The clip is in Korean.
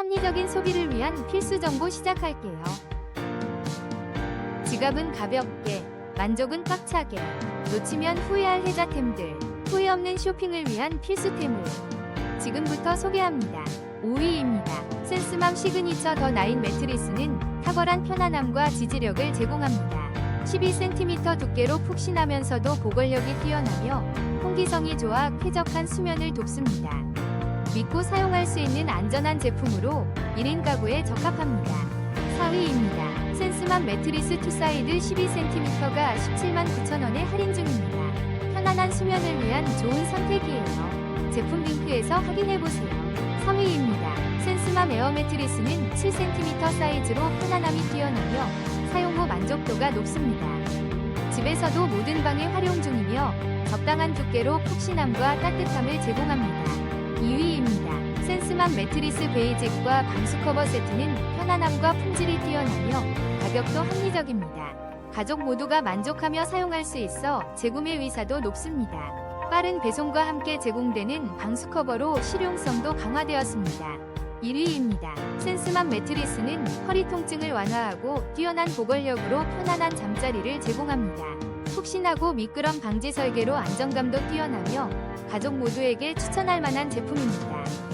합리적인 소비를 위한 필수 정보 시작할게요. 지갑은 가볍게, 만족은 꽉차게, 놓치면 후회할 혜자템들, 후회 없는 쇼핑을 위한 필수템을 지금부터 소개합니다. 5위입니다. 센스맘 시그니처 더 나인 매트리스는 탁월한 편안함과 지지력을 제공합니다. 12cm 두께로 푹신하면서도 보관력이 뛰어나며 홍기성이 좋아 쾌적한 수면을 돕습니다. 믿고 사용할 수 있는 안전한 제품으로 1인 가구에 적합합니다. 4위입니다. 센스맘 매트리스 투사이드 12cm가 17만 9천원에 할인 중입니다. 편안한 수면을 위한 좋은 선택이에요. 제품 링크에서 확인해보세요. 3위입니다. 센스맘 에어 매트리스는 7cm 사이즈로 편안함이 뛰어나며 사용 후 만족도가 높습니다. 집에서도 모든 방에 활용 중이며 적당한 두께로 푹신함과 따뜻함을 제공합니다. 2위입니다. 센스맘 매트리스 베이직과 방수 커버 세트는 편안함과 품질이 뛰어나며 가격도 합리적입니다. 가족 모두가 만족하며 사용할 수 있어 재구매 의사도 높습니다. 빠른 배송과 함께 제공되는 방수 커버로 실용성도 강화되었습니다. 1위입니다. 센스맘 매트리스는 허리 통증을 완화하고 뛰어난 보관력으로 편안한 잠자리를 제공합니다. 푹신하고 미끄럼 방지 설계로 안정감도 뛰어나며 가족 모두에게 추천할 만한 제품입니다.